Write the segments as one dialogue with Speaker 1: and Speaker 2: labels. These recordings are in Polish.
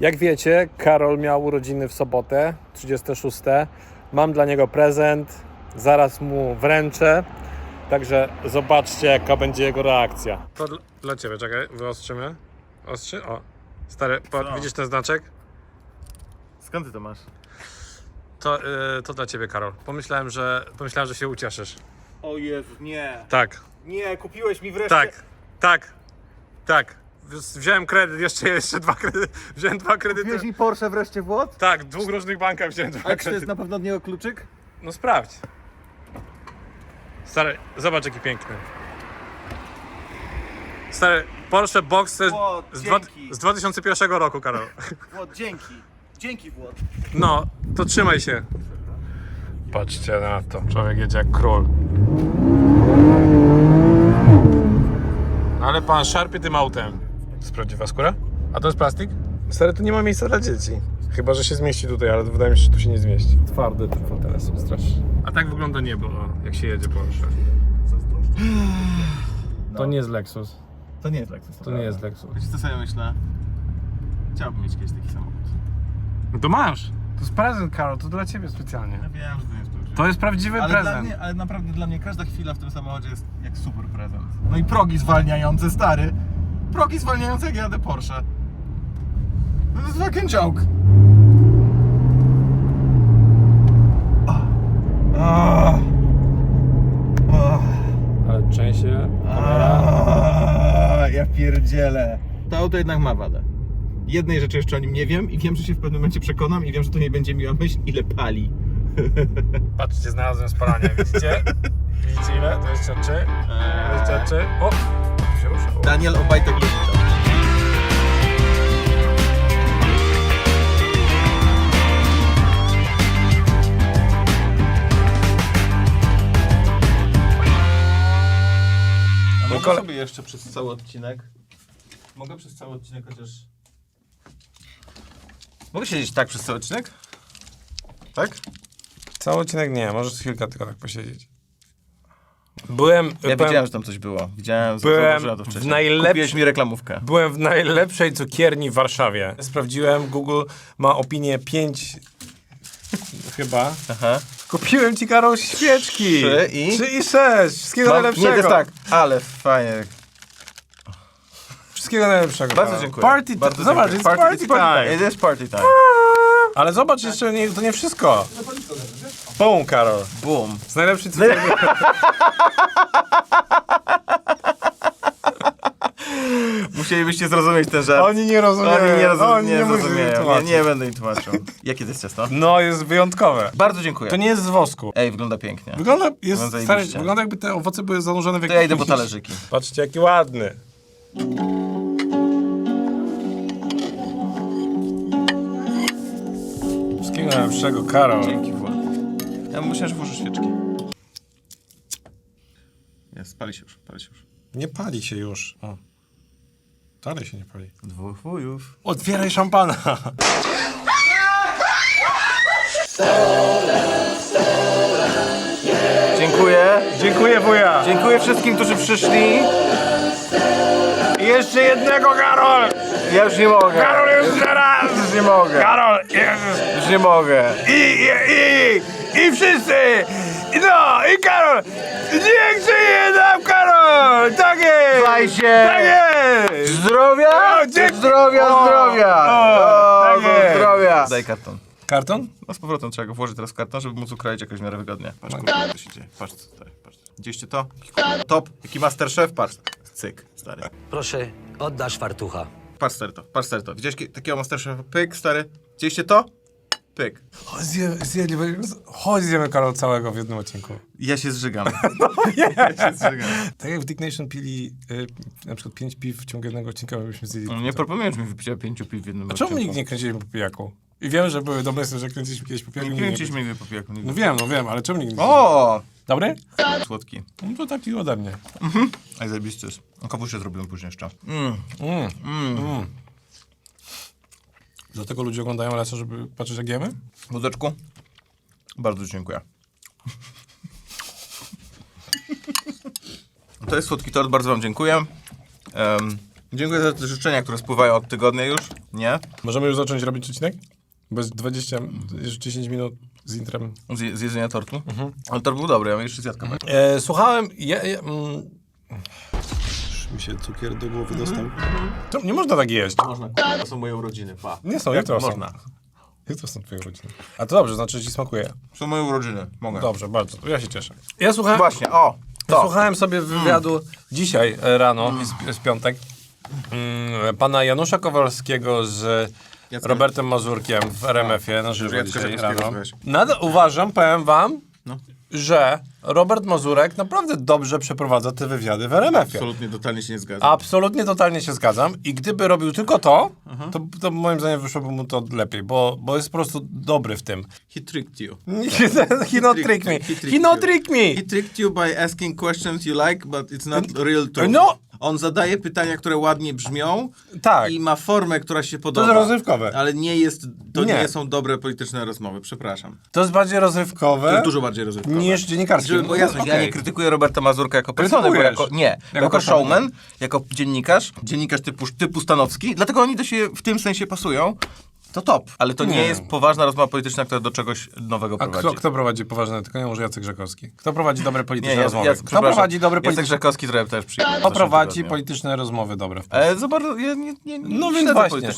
Speaker 1: Jak wiecie, Karol miał urodziny w sobotę, 36. Mam dla niego prezent, zaraz mu wręczę. Także zobaczcie, jaka będzie jego reakcja. To dla, dla ciebie, czekaj, wyostrzymy. Ostrzy? O, stary, po, widzisz ten znaczek?
Speaker 2: Skąd ty to masz?
Speaker 1: To, y, to dla ciebie, Karol. Pomyślałem, że pomyślałem, że się ucieszysz.
Speaker 2: O Jezu, nie.
Speaker 1: Tak,
Speaker 2: Nie, kupiłeś mi wreszcie.
Speaker 1: tak, tak, tak. Wz- Wziąłem kredyt, jeszcze, jeszcze dwa kredyty. Wziąłem dwa kredyty.
Speaker 2: Kupiłeś mi Porsche wreszcie w łot?
Speaker 1: Tak, w dwóch różnych bankach wziąłem dwa
Speaker 2: A czy to jest na pewno od niego kluczyk?
Speaker 1: No sprawdź. Stary, zobacz jaki piękny. Stary, Porsche Boxster z, dwa,
Speaker 2: dzięki.
Speaker 1: z 2001 roku, Karol.
Speaker 2: Włod, dzięki. Dzięki Włod.
Speaker 1: No, to trzymaj się. Patrzcie na to. Człowiek jedzie jak król. Ale pan szarpie tym autem. To jest prawdziwa skóra? A to jest plastik? Stary, tu nie ma miejsca dla dzieci. Chyba, że się zmieści tutaj, ale wydaje mi się, że tu się nie zmieści. Twarde te fotele są strasznie. A tak wygląda niebo, o, jak się jedzie Porsche. To nie jest Lexus.
Speaker 2: To nie jest Lexus.
Speaker 1: To nie jest Lexus.
Speaker 2: Wiecie co sobie myślę? Chciałbym mieć kiedyś taki samochód.
Speaker 1: No to masz. To jest prezent, Karol, to dla ciebie specjalnie.
Speaker 2: Ja wiem, że to nie jest.
Speaker 1: To jest prawdziwy
Speaker 2: ale, dla
Speaker 1: prezent.
Speaker 2: mnie, ale naprawdę dla mnie każda chwila w tym samochodzie jest jak super prezent. No i progi zwalniające, stary. Progi zwalniające jak jadę Porsche. To jest fucking joke.
Speaker 1: Ale częściej.
Speaker 2: Aaaa, ja pierdzielę. To auto jednak ma wadę. Jednej rzeczy jeszcze o nim nie wiem i wiem, że się w pewnym momencie przekonam i wiem, że to nie będzie miła myśl, ile pali.
Speaker 1: Patrzcie, znalazłem spalanie, widzicie? Widzicie ile? 23, 23. O!
Speaker 2: Daniel Obajtek. A mogę
Speaker 1: Kole-
Speaker 2: sobie jeszcze przez cały odcinek. Mogę przez cały odcinek chociaż. Mogę siedzieć tak przez cały odcinek? Tak?
Speaker 1: Cały odcinek nie, możesz chwilkę tylko tak posiedzieć. Byłem,
Speaker 2: Ja
Speaker 1: byłem,
Speaker 2: widziałem, że tam coś było. Widziałem,
Speaker 1: Byłem
Speaker 2: to
Speaker 1: w
Speaker 2: wcześniej.
Speaker 1: najlepszy-
Speaker 2: Kupiłeś mi reklamówkę.
Speaker 1: byłem w najlepszej cukierni w Warszawie. Sprawdziłem, Google ma opinię 5 chyba.
Speaker 2: Aha.
Speaker 1: Kupiłem ci Karol świeczki.
Speaker 2: Trzy i?
Speaker 1: 3 i 6. Wszystkiego
Speaker 2: Mam, nie,
Speaker 1: najlepszego.
Speaker 2: to jest tak, ale fajnie.
Speaker 1: Wszystkiego najlepszego.
Speaker 2: Bardzo dziękuję.
Speaker 1: Party
Speaker 2: Bardzo
Speaker 1: time. Zobacz,
Speaker 2: dziękuję.
Speaker 1: it's party, time.
Speaker 2: It is party time.
Speaker 1: Ale zobacz, jeszcze nie, to nie wszystko. Boom, Karol.
Speaker 2: Boom.
Speaker 1: Z najlepszej cukierni.
Speaker 2: Musielibyście zrozumieć ten żart.
Speaker 1: Oni nie rozumieją.
Speaker 2: Oni nie, rozum-
Speaker 1: Oni
Speaker 2: nie,
Speaker 1: nie muszą
Speaker 2: zrozumieją. Nie, nie będę im tłumaczył. Jakie to jest ciasto?
Speaker 1: No, jest wyjątkowe.
Speaker 2: Bardzo dziękuję.
Speaker 1: To nie jest z wosku.
Speaker 2: Ej, wygląda pięknie.
Speaker 1: Wygląda, jest,
Speaker 2: Wygląda
Speaker 1: stary, wygląda jakby te owoce były zanurzone w
Speaker 2: To
Speaker 1: jakimś...
Speaker 2: ja idę po talerzyki.
Speaker 1: Patrzcie, jaki ładny. Wszystkiego najlepszego, Karol.
Speaker 2: Dzięki. Ja myślę, że włożę świeczki. Jest, pali się już, pali się już.
Speaker 1: Nie pali się już. O. Dalej się nie pali.
Speaker 2: Dwóch wujów.
Speaker 1: Otwieraj szampana.
Speaker 2: Dziękuję.
Speaker 1: Dziękuję, wuja.
Speaker 2: Dziękuję wszystkim, którzy przyszli.
Speaker 1: I jeszcze jednego, Karol.
Speaker 2: Ja już nie mogę.
Speaker 1: Karol, jeszcze raz.
Speaker 2: Już nie mogę.
Speaker 1: Karol, Jezus.
Speaker 2: Już nie mogę.
Speaker 1: I, i, i, i wszyscy! No, i Karol! Niech żyje nam Karol! Tak jest!
Speaker 2: Się.
Speaker 1: Tak jest!
Speaker 2: Zdrowia!
Speaker 1: O, dzięki.
Speaker 2: Zdrowia,
Speaker 1: O,
Speaker 2: zdrowia!
Speaker 1: o, tak
Speaker 2: no,
Speaker 1: jest.
Speaker 2: zdrowia! Daj karton.
Speaker 1: Karton?
Speaker 2: No z powrotem trzeba go włożyć teraz w karton, żeby móc ukroić jakoś w miarę wygodnie. Patrz, kurwa, co się dzieje. Patrz tutaj, patrz. Widzieliście to? Top, jaki masterchef, patrz. Cyk, stary.
Speaker 3: Proszę, oddasz fartucha.
Speaker 2: Patrz stary to, patrz stary to. Widziałeś kie- takiego masterchefa? Pyk, stary. Widzieliście to? Pyk.
Speaker 1: Chodź zjemy, zjedli, chodź zjemy Karol całego w jednym odcinku.
Speaker 2: Ja się zżygam. ja się zżygam.
Speaker 1: Tak jak w Dick Nation pili y, na przykład pięć piw w ciągu jednego odcinka, my byśmy zjedli.
Speaker 2: No, nie proponuję, żebym wypiła pięciu piw w jednym
Speaker 1: A czemu nikt nie kręciliśmy po pijaku? I wiem, że były domysły, że kręciliśmy kiedyś po pijaku.
Speaker 2: Nie kręciliśmy nigdy po pijaku. Nigdy.
Speaker 1: No wiem, no wiem, ale czemu nikt nie
Speaker 2: O!
Speaker 1: Dobry?
Speaker 2: Słodki.
Speaker 1: No to taki ode mnie.
Speaker 2: Aj, zajebisty jest. No, Kawusie zrobiłem później jeszcze. Mm.
Speaker 1: Mm. Mm. Dlatego ludzie oglądają lecą, żeby patrzeć jak jemy?
Speaker 2: Wódeczku? Bardzo dziękuję. To jest słodki tort, bardzo wam dziękuję. Em, Dziękuję za te życzenia, które spływają od tygodnia już. Nie?
Speaker 1: Możemy już zacząć robić odcinek? Bez 20, już 10 minut z intrem.
Speaker 2: Z, z jedzenia tortu. Ale tort był dobry, ja jeszcze zjadł kawałek.
Speaker 1: E, słuchałem. Ja, ja, mm, mi się cukier do głowy dostał. To nie można tak jeść.
Speaker 2: Można, to są moje urodziny, pa.
Speaker 1: Nie są, to są?
Speaker 2: Można.
Speaker 1: Jak to są twoje urodziny? A to dobrze, znaczy, że ci smakuje.
Speaker 2: Są moje urodziny, mogę.
Speaker 1: Dobrze, bardzo. Ja się cieszę. Ja słuchałem.
Speaker 2: Właśnie, o,
Speaker 1: Ja
Speaker 2: to.
Speaker 1: Słuchałem sobie wywiadu dzisiaj e, rano, jest, jest piątek, mm, pana Janusza Kowalskiego z Robertem Mazurkiem w RMF-ie na żywo
Speaker 2: Jacka
Speaker 1: dzisiaj rano.
Speaker 2: słuchałeś.
Speaker 1: Nadal uważam, powiem wam,
Speaker 2: No.
Speaker 1: że Robert Mazurek naprawdę dobrze przeprowadza te wywiady w RMF-ie.
Speaker 2: Absolutnie, totalnie się nie zgadzam.
Speaker 1: Absolutnie, totalnie się zgadzam. I gdyby robił tylko to, to, to moim zdaniem wyszłoby mu to lepiej, bo, bo jest po prostu dobry w tym.
Speaker 2: He tricked you.
Speaker 1: He not trick me. He not trick me.
Speaker 2: He tricked you by asking questions you like, but it's not real truth.
Speaker 1: No.
Speaker 2: On zadaje pytania, które ładnie brzmią
Speaker 1: Tak.
Speaker 2: i ma formę, która się podoba.
Speaker 1: rozrywkowe.
Speaker 2: Ale nie jest, to nie.
Speaker 1: Nie.
Speaker 2: są dobre polityczne rozmowy, przepraszam.
Speaker 1: To jest bardziej rozrywkowe.
Speaker 2: To jest dużo bardziej rozrywkowe.
Speaker 1: niż dziennikarskie.
Speaker 2: Żeby, jasne, ja
Speaker 1: Okej.
Speaker 2: nie krytykuję Roberta Mazurka jako persony, bo
Speaker 1: Krytykujesz.
Speaker 2: jako, nie, jako,
Speaker 1: Jako
Speaker 2: showman, jako dziennikarz, dziennikarz typu, typu Stanowski, dlatego oni do siebie w tym sensie pasują, to top. Ale to nie,
Speaker 1: Nie.
Speaker 2: jest poważna rozmowa polityczna, która do czegoś nowego
Speaker 1: A
Speaker 2: prowadzi.
Speaker 1: kto, kto prowadzi poważne, tylko nie może Jacek Grzekowski. Kto prowadzi dobre
Speaker 2: Nie,
Speaker 1: polityczne
Speaker 2: ja,
Speaker 1: rozmowy?
Speaker 2: ja,
Speaker 1: kto prowadzi dobre
Speaker 2: Jacek
Speaker 1: polityczne...
Speaker 2: Grzekowski trochę też przyjechał.
Speaker 1: Kto prowadzi polityczne rozmowy dobre w Polsce?
Speaker 2: E, za bardzo, ja nie, nie, nie
Speaker 1: No więc właśnie.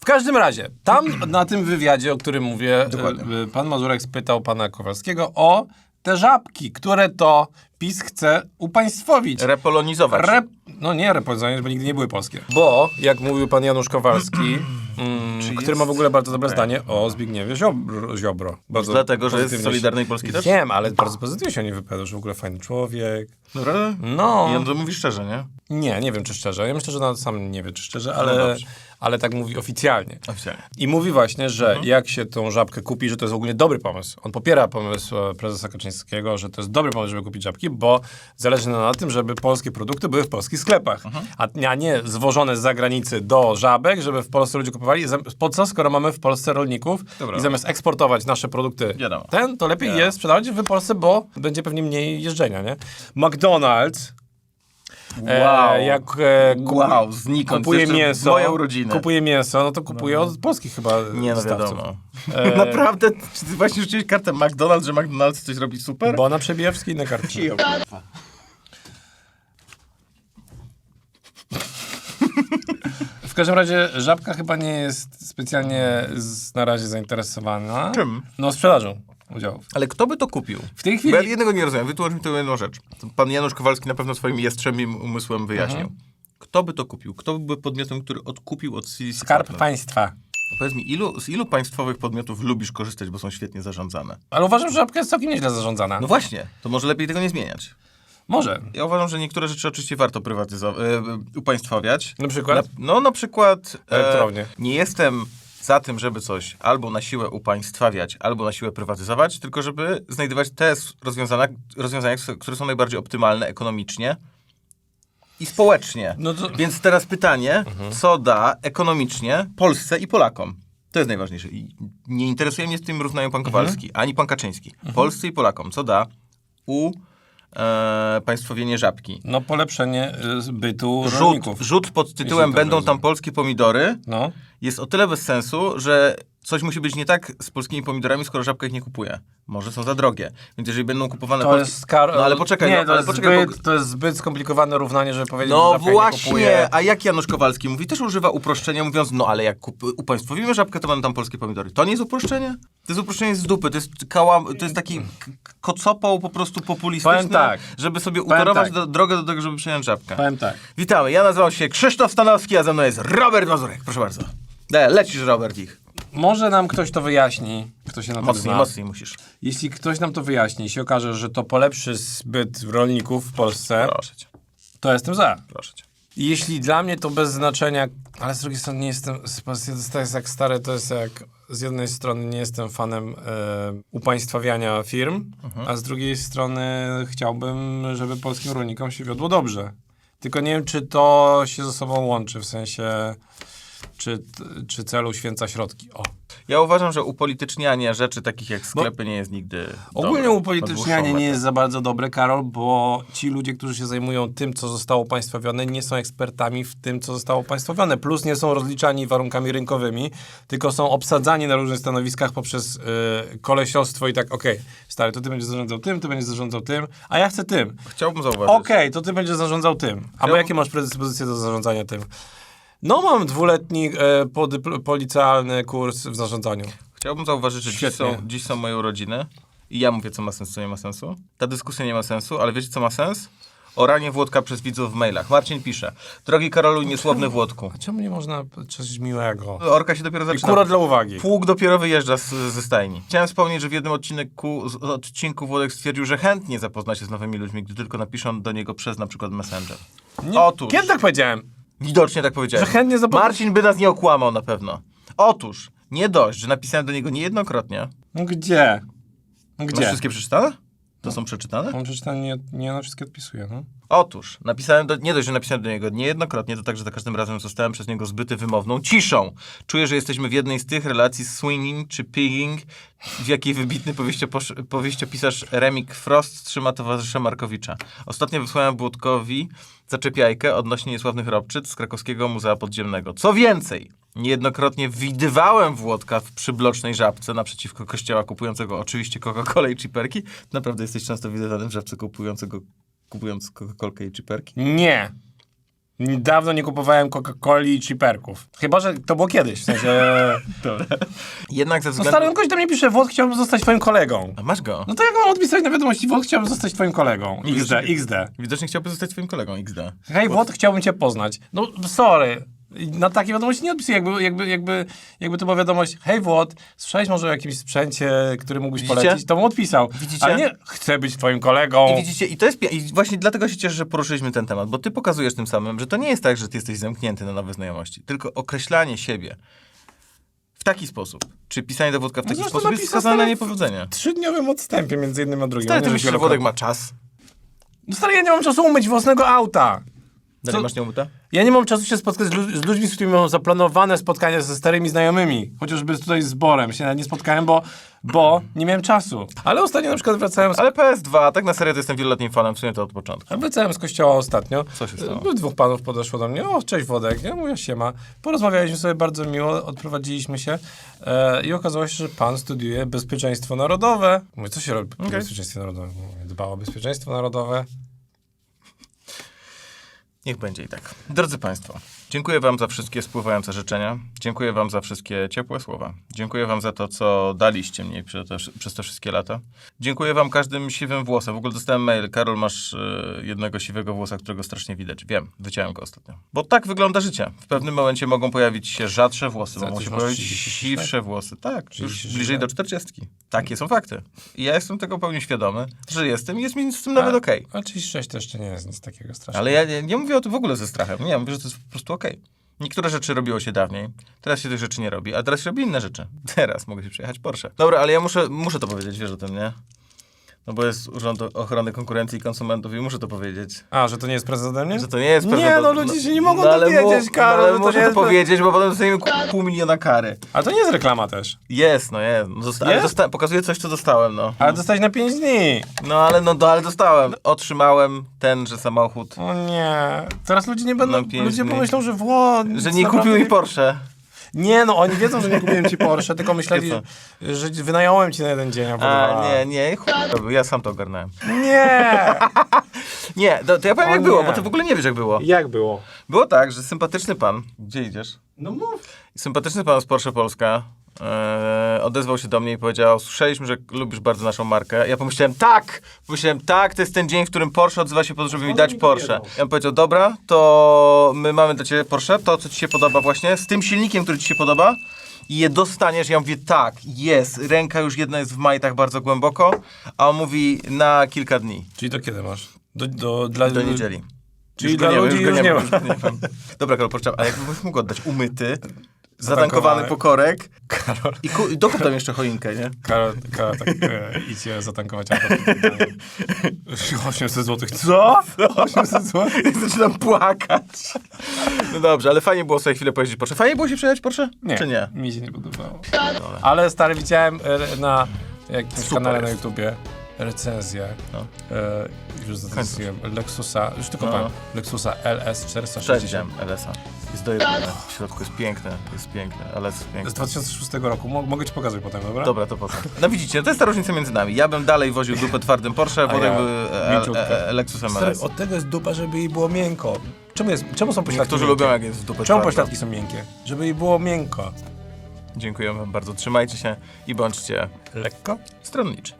Speaker 1: W każdym razie, tam na tym wywiadzie, o którym mówię,
Speaker 2: Dokładnie.
Speaker 1: e, e, pan Mazurek spytał pana Kowalskiego o te żabki, które to PiS chce upaństwowić.
Speaker 2: Repolonizować.
Speaker 1: Rep... No nie repozycjonować, bo nigdy nie były polskie. Bo, jak mówił pan Janusz Kowalski, mm, który
Speaker 2: jest-
Speaker 1: ma w ogóle bardzo dobre zdanie o Zbigniewie Ziobro. Ziobro. Bardzo
Speaker 2: Dlatego, że jest Solidarnej Polski też?
Speaker 1: Wiem, ale bardzo pozytywnie się o nim wypowiadał, że w ogóle fajny człowiek.
Speaker 2: Dobra.
Speaker 1: No.
Speaker 2: I on to mówi szczerze, nie?
Speaker 1: Nie, nie wiem czy szczerze. Ja myślę, że nawet sam nie wie czy szczerze,
Speaker 2: No
Speaker 1: ale,
Speaker 2: dobrze.
Speaker 1: Ale tak mówi oficjalnie.
Speaker 2: Oficjalnie.
Speaker 1: I mówi właśnie, że
Speaker 2: Mhm.
Speaker 1: jak się tą żabkę kupi, że to jest ogólnie dobry pomysł. On popiera pomysł e, prezesa Kaczyńskiego, że to jest dobry pomysł, żeby kupić żabki, bo zależy nam na tym, żeby polskie produkty były w polskich sklepach,
Speaker 2: Mhm.
Speaker 1: a, nie zwożone z zagranicy do żabek, żeby w Polsce ludzie kupowali. Po co, skoro mamy w Polsce rolników
Speaker 2: Dobra.
Speaker 1: i zamiast eksportować nasze produkty
Speaker 2: Wiadomo.
Speaker 1: ten, to lepiej je sprzedawać w Polsce, bo będzie pewnie mniej jeżdżenia, nie? McDonald's
Speaker 2: Wow.
Speaker 1: E, jak e, kup,
Speaker 2: Wow, znikąd.
Speaker 1: kupuje mięso,
Speaker 2: Moje urodziny.
Speaker 1: kupuje mięso, no to kupuje od polskich chyba
Speaker 2: Nie, no
Speaker 1: dostawców.
Speaker 2: wiadomo.
Speaker 1: E,
Speaker 2: Naprawdę? Czy ty właśnie rzuciłeś kartę McDonald's, że McDonald's coś robi super?
Speaker 1: Bo ona przebija wszystkie inne karty. W każdym razie żabka chyba nie jest specjalnie z, na razie zainteresowana.
Speaker 2: Czym?
Speaker 1: No sprzedażą udziałów.
Speaker 2: Ale kto by to kupił?
Speaker 1: W tej
Speaker 2: Bo
Speaker 1: chwili...
Speaker 2: ja jednego nie rozumiem. Wytłumacz mi tę jedną rzecz. Pan Janusz Kowalski na pewno swoim jastrzębim umysłem wyjaśnił.
Speaker 1: Mhm.
Speaker 2: Kto by to kupił? Kto byłby podmiotem, który odkupił od CDC
Speaker 1: Skarb
Speaker 2: Partners?
Speaker 1: państwa.
Speaker 2: Powiedz mi, ilu, z ilu państwowych podmiotów lubisz korzystać, bo są świetnie zarządzane?
Speaker 1: Ale uważam, że żabka jest całkiem nieźle zarządzana.
Speaker 2: No właśnie, to może lepiej tego nie zmieniać.
Speaker 1: Może.
Speaker 2: Ja uważam, że niektóre rzeczy oczywiście warto prywatyzować, e, upaństwawiać.
Speaker 1: Na przykład?
Speaker 2: Na, no na przykład e,
Speaker 1: Elektrownie.
Speaker 2: nie jestem za tym, żeby coś albo na siłę upaństwawiać, albo na siłę prywatyzować, tylko żeby znajdować te rozwiązania, rozwiązania które są najbardziej optymalne ekonomicznie i społecznie.
Speaker 1: No to-
Speaker 2: Więc teraz pytanie, co da ekonomicznie Polsce i Polakom? To jest najważniejsze. I nie interesuje mnie z tym równają pan Kowalski, ani pan Kaczyński. Polsce i Polakom, co da u e, państwowienie żabki?
Speaker 1: No polepszenie y, bytu
Speaker 2: Rzut,
Speaker 1: rolników.
Speaker 2: rzut pod tytułem Będą tam polskie pomidory
Speaker 1: No.
Speaker 2: Jest o tyle bez sensu, że coś musi być nie tak z polskimi pomidorami, skoro żabka ich nie kupuje. Może są za drogie. Więc jeżeli będą kupowane
Speaker 1: To
Speaker 2: polskie...
Speaker 1: jest skar...
Speaker 2: No ale poczekaj,
Speaker 1: nie,
Speaker 2: no,
Speaker 1: to,
Speaker 2: ale
Speaker 1: jest
Speaker 2: poczekaj,
Speaker 1: zbyt, to jest zbyt skomplikowane równanie, żeby powiedzieć,
Speaker 2: No
Speaker 1: że żabka nie
Speaker 2: właśnie,
Speaker 1: kupuje.
Speaker 2: a jak Janusz Kowalski mówi, też używa uproszczenia, mówiąc, no ale jak kup- upaństwowimy żabkę, to będą tam polskie pomidory. To nie jest uproszczenie? To jest uproszczenie z dupy, to jest, kałam, to jest taki kocopał po prostu populistyczny,
Speaker 1: Powiem tak.
Speaker 2: żeby sobie
Speaker 1: Powiem
Speaker 2: utorować
Speaker 1: tak.
Speaker 2: do, drogę do tego, żeby przejąć żabkę.
Speaker 1: Powiem tak.
Speaker 2: Witamy, ja nazywam się Krzysztof Stanowski, a ze mną jest Robert Mazurek. Proszę bardzo. Le, lecisz Robert ich.
Speaker 1: Może nam ktoś to wyjaśni, kto się na tym
Speaker 2: Mocniej,
Speaker 1: zna.
Speaker 2: mocniej musisz.
Speaker 1: Jeśli ktoś nam to wyjaśni i się okaże, że to polepszy zbyt rolników w Polsce,
Speaker 2: Proszę cię,
Speaker 1: to jestem za.
Speaker 2: proszę cię.
Speaker 1: Jeśli dla mnie to bez znaczenia, ale z drugiej strony nie jestem, to jest jak stary, to jest jak z jednej strony nie jestem fanem e, upaństwawiania firm, a z drugiej strony chciałbym, żeby polskim rolnikom się wiodło dobrze. Tylko nie wiem, czy to się ze sobą łączy, w sensie, czy, czy celu święca środki. O.
Speaker 2: Ja uważam, że upolitycznianie rzeczy takich jak sklepy nie jest nigdy
Speaker 1: Ogólnie
Speaker 2: dobre.
Speaker 1: upolitycznianie nie jest za bardzo dobre, Karol, bo ci ludzie, którzy się zajmują tym, co zostało państwowione, nie są ekspertami w tym, co zostało państwowione. Plus nie są rozliczani warunkami rynkowymi, tylko są obsadzani na różnych stanowiskach poprzez yy, kolesiostwo i tak, okej, stary, to ty będziesz zarządzał tym, ty będziesz zarządzał tym, a ja chcę tym.
Speaker 2: Chciałbym zauważyć.
Speaker 1: Okej, to ty będziesz zarządzał tym. Albo
Speaker 2: Chciałbym-
Speaker 1: jakie masz predyspozycje do zarządzania tym? No mam dwuletni e, podypl- policealny kurs w zarządzaniu.
Speaker 2: Chciałbym zauważyć, że dziś
Speaker 1: Świetnie.
Speaker 2: są, dziś są moje urodziny i ja mówię, co ma sens, co nie ma sensu. Ta dyskusja nie ma sensu, ale wiecie, co ma sens? Oranie Włodka przez widzów w mailach. Marcin pisze. Drogi Karolu i niesławny Włodku.
Speaker 1: A czemu nie można coś miłego?
Speaker 2: Orka się dopiero
Speaker 1: I
Speaker 2: zaczyna.
Speaker 1: kura dla uwagi.
Speaker 2: Pług dopiero wyjeżdża z, ze stajni. Chciałem wspomnieć, że w jednym odcinku, z odcinku Włodek stwierdził, że chętnie zapozna się z nowymi ludźmi, gdy tylko napiszą do niego przez na przykład Messenger.
Speaker 1: Nie,
Speaker 2: Otóż.
Speaker 1: Kiedy tak powiedziałem?
Speaker 2: Widocznie tak powiedziałem.
Speaker 1: Że chętnie zapozna-
Speaker 2: Marcin by nas nie okłamał na pewno. Otóż, nie dość, że napisałem do niego niejednokrotnie.
Speaker 1: No gdzie? No
Speaker 2: Masz
Speaker 1: gdzie?
Speaker 2: wszystkie przeczytane? To są przeczytane?
Speaker 1: On przeczytał, nie, nie na wszystkie odpisuje, no.
Speaker 2: Otóż, napisałem do, nie dość, że napisałem do niego niejednokrotnie, to także za każdym razem zostałem przez niego zbyty wymowną ciszą. Czuję, że jesteśmy w jednej z tych relacji swinging czy pigging, w jakiej wybitny powieścioposz- powieściopisarz Remik Frost trzyma towarzysza Markowicza. Ostatnio wysłałem Błotkowi zaczepiajkę odnośnie niesławnych robczyc z krakowskiego Muzea Podziemnego. Co więcej, niejednokrotnie widywałem Włodka w przyblocznej żabce naprzeciwko kościoła kupującego oczywiście Coca-Colę i chiperki. Naprawdę jesteś często widywany w żabce kupującego kupując Coca-Colkę i chiperki?
Speaker 1: Nie. Dawno nie kupowałem Coca-Coli i chiperków. Chyba, że to było kiedyś. W sensie...
Speaker 2: Jednak ze
Speaker 1: No
Speaker 2: względu...
Speaker 1: stary, on gość do mnie pisze, Włod, chciałbym zostać twoim kolegą.
Speaker 2: A masz go?
Speaker 1: No to jak mam odpisać na wiadomości, Włod, chciałbym zostać twoim kolegą. XD, XD.
Speaker 2: Widocznie chciałby zostać twoim kolegą XD.
Speaker 1: Hej, Włod, chciałbym cię poznać. No, sorry. Na takie wiadomości nie odpisuję, jakby, jakby, jakby, jakby to była wiadomość, hej Włod, słyszałeś może o jakimś sprzęcie, który mógłbyś
Speaker 2: Widzicie?
Speaker 1: polecić? To bym odpisał.
Speaker 2: Widzicie?
Speaker 1: Ale nie, chcę być twoim kolegą.
Speaker 2: I widzicie, i to jest. I właśnie dlatego się cieszę, że poruszyliśmy ten temat, bo ty pokazujesz tym samym, że to nie jest tak, że ty jesteś zamknięty na nowe znajomości, tylko określanie siebie w taki sposób, czy pisanie do Włodka w taki
Speaker 1: zresztą
Speaker 2: sposób jest skazane na niepowodzenie.
Speaker 1: Trzydniowym odstępie między jednym a drugim.
Speaker 2: Stary,
Speaker 1: Nie
Speaker 2: ty myślisz, że. Włodek ma czas?
Speaker 1: No stary, ja nie mam czasu umyć własnego auta.
Speaker 2: Dalej
Speaker 1: Co-
Speaker 2: masz?
Speaker 1: Ja nie mam czasu się spotkać z, lu- z ludźmi, z którymi mam zaplanowane spotkania ze starymi znajomymi. Chociażby tutaj z Borem się nawet nie spotkałem, bo, bo nie miałem czasu. Ale ostatnio na przykład wracałem z,
Speaker 2: Ale PS2, tak na serio to jestem wieloletnim fanem, w sumie to od początku.
Speaker 1: wracałem z kościoła ostatnio.
Speaker 2: Co się stało?
Speaker 1: E, Dwóch panów podeszło do mnie. O, cześć Wodek. Ja mówię, siema. Porozmawialiśmy sobie bardzo miło, odprowadziliśmy się e, i okazało się, że pan studiuje bezpieczeństwo narodowe. Mówię, co się robi w bezpieczeństwie narodowym? Mówię, dba o bezpieczeństwo narodowe.
Speaker 2: Niech będzie i tak. Drodzy Państwo, dziękuję Wam za wszystkie spływające życzenia. Dziękuję Wam za wszystkie ciepłe słowa. Dziękuję Wam za to, co daliście mnie przez te, wszystkie lata. Dziękuję Wam każdym siwym włosem. W ogóle dostałem mail. Karol, masz e, jednego siwego włosa, którego strasznie widać. Wiem, wyciąłem go ostatnio. Bo tak wygląda życie. W pewnym momencie mogą pojawić się rzadsze włosy, mogą się pojawić
Speaker 1: 36
Speaker 2: siwsze włosy. Tak, już
Speaker 1: 36
Speaker 2: bliżej do
Speaker 1: lat.
Speaker 2: czterdziestki. Takie są fakty. I ja jestem tego pełni świadomy, że jestem i jest mi z tym nawet okej.
Speaker 1: A 36 to jeszcze nie jest nic takiego strasznego.
Speaker 2: Ale ja nie, nie mówię o tym w ogóle ze strachem. Nie, mówię, że to jest po prostu okej. Niektóre rzeczy robiło się dawniej, teraz się tych rzeczy nie robi, a teraz się robi inne rzeczy. Teraz mogę się przejechać Porsche. Dobra, ale ja muszę, muszę to powiedzieć, wiesz o tym, nie? No bo jest Urząd Ochrony Konkurencji i Konsumentów i muszę to powiedzieć.
Speaker 1: A, że to nie jest prezes ode mnie?
Speaker 2: Że to nie jest
Speaker 1: Nie,
Speaker 2: prezent-
Speaker 1: no ludzie się nie mogą
Speaker 2: no, ale
Speaker 1: dowiedzieć,
Speaker 2: mu-
Speaker 1: Karol,
Speaker 2: no, ale
Speaker 1: to
Speaker 2: muszę
Speaker 1: nie
Speaker 2: to
Speaker 1: jest
Speaker 2: powiedzieć, bo potem dostajemy ku- pół miliona kary.
Speaker 1: Ale to nie jest reklama też.
Speaker 2: Jest, no jest. No, zosta-
Speaker 1: Jest?
Speaker 2: dosta- pokazuję coś, co dostałem, no.
Speaker 1: Ale dostać na 5 dni.
Speaker 2: No ale no, no ale dostałem. Otrzymałem tenże samochód.
Speaker 1: O nie. Teraz ludzie nie będą.
Speaker 2: No,
Speaker 1: ludzie
Speaker 2: dni.
Speaker 1: pomyślą, że Włod.
Speaker 2: Że nie kupił mi Porsche.
Speaker 1: Nie, no oni wiedzą, że nie kupiłem ci Porsche, tylko myśleli, że, wynająłem ci na jeden dzień albo
Speaker 2: A, nie, nie, chuj, to był, ja sam to ogarnąłem.
Speaker 1: Nie!
Speaker 2: Nie, to, to ja powiem
Speaker 1: O
Speaker 2: jak było,
Speaker 1: nie.
Speaker 2: bo ty w ogóle nie wiesz jak było.
Speaker 1: Jak było?
Speaker 2: Było tak, że sympatyczny pan, gdzie idziesz?
Speaker 1: No mów.
Speaker 2: Sympatyczny pan z Porsche Polska e, odezwał się do mnie i powiedział, słyszeliśmy, że lubisz bardzo naszą markę. Ja pomyślałem, tak! Pomyślałem, tak, to jest ten dzień, w którym Porsche odzywa się po to, żeby mi
Speaker 1: Skąd
Speaker 2: dać
Speaker 1: to
Speaker 2: Porsche. Ja bym powiedział, dobra, to my mamy dla ciebie Porsche, to co ci się podoba właśnie, z tym silnikiem, który ci się podoba. I je dostaniesz, ja mówię, tak, jest, ręka już jedna jest w majtach bardzo głęboko, a on mówi, na kilka dni.
Speaker 1: Czyli to kiedy masz? Do, do, dla,
Speaker 2: Do niedzieli.
Speaker 1: Czyli
Speaker 2: Już
Speaker 1: dla
Speaker 2: nie
Speaker 1: ludzi już nie
Speaker 2: ma,
Speaker 1: ma.
Speaker 2: już nie ma. Dobra, Karol, poczekaj, ale jakbyś mógł oddać umyty, zatankowany pokorek
Speaker 1: Karol,
Speaker 2: i, ku- dokup tam jeszcze choinkę, nie?
Speaker 1: Karol, Karol tak e, idzie zatankować auto. 800 zł. Co? 800 zł?
Speaker 2: Zaczynam płakać. No dobrze, ale fajnie było sobie chwilę pojeździć Porsche. Fajnie było się przejechać Porsche?
Speaker 1: Nie,
Speaker 2: Czy nie?
Speaker 1: mi się nie podobało. Ale stary, widziałem e, na jakimś
Speaker 2: Super
Speaker 1: kanale na
Speaker 2: jest.
Speaker 1: YouTubie recenzję.
Speaker 2: No.
Speaker 1: E, już zarejestrowałem Lexusa, już tylko
Speaker 2: No.
Speaker 1: powiem, Lexusa LS
Speaker 2: Cześć,
Speaker 1: 460
Speaker 2: widziałem LS-a. Jest dojebane. W środku jest piękne, jest piękne, LS jest
Speaker 1: z
Speaker 2: piękny.
Speaker 1: 2006 roku. Mo- mogę ci pokazać potem, dobra?
Speaker 2: Dobra, to potem. No widzicie, to jest ta różnica między nami. Ja bym dalej woził dupę twardym Porsche, a potem
Speaker 1: ja
Speaker 2: e,
Speaker 1: mięciutkę.
Speaker 2: e, e, Lexusem
Speaker 1: Stary, od tego jest dupa, żeby jej było miękko. Czemu, jest, czemu są pośladki
Speaker 2: Niektórzy
Speaker 1: miękkie?
Speaker 2: lubią, jak jest dupę
Speaker 1: Czemu
Speaker 2: twardo.
Speaker 1: pośladki są miękkie? Żeby jej było miękko.
Speaker 2: Dziękujemy bardzo. Trzymajcie się i bądźcie
Speaker 1: Lekko?
Speaker 2: stronniczy.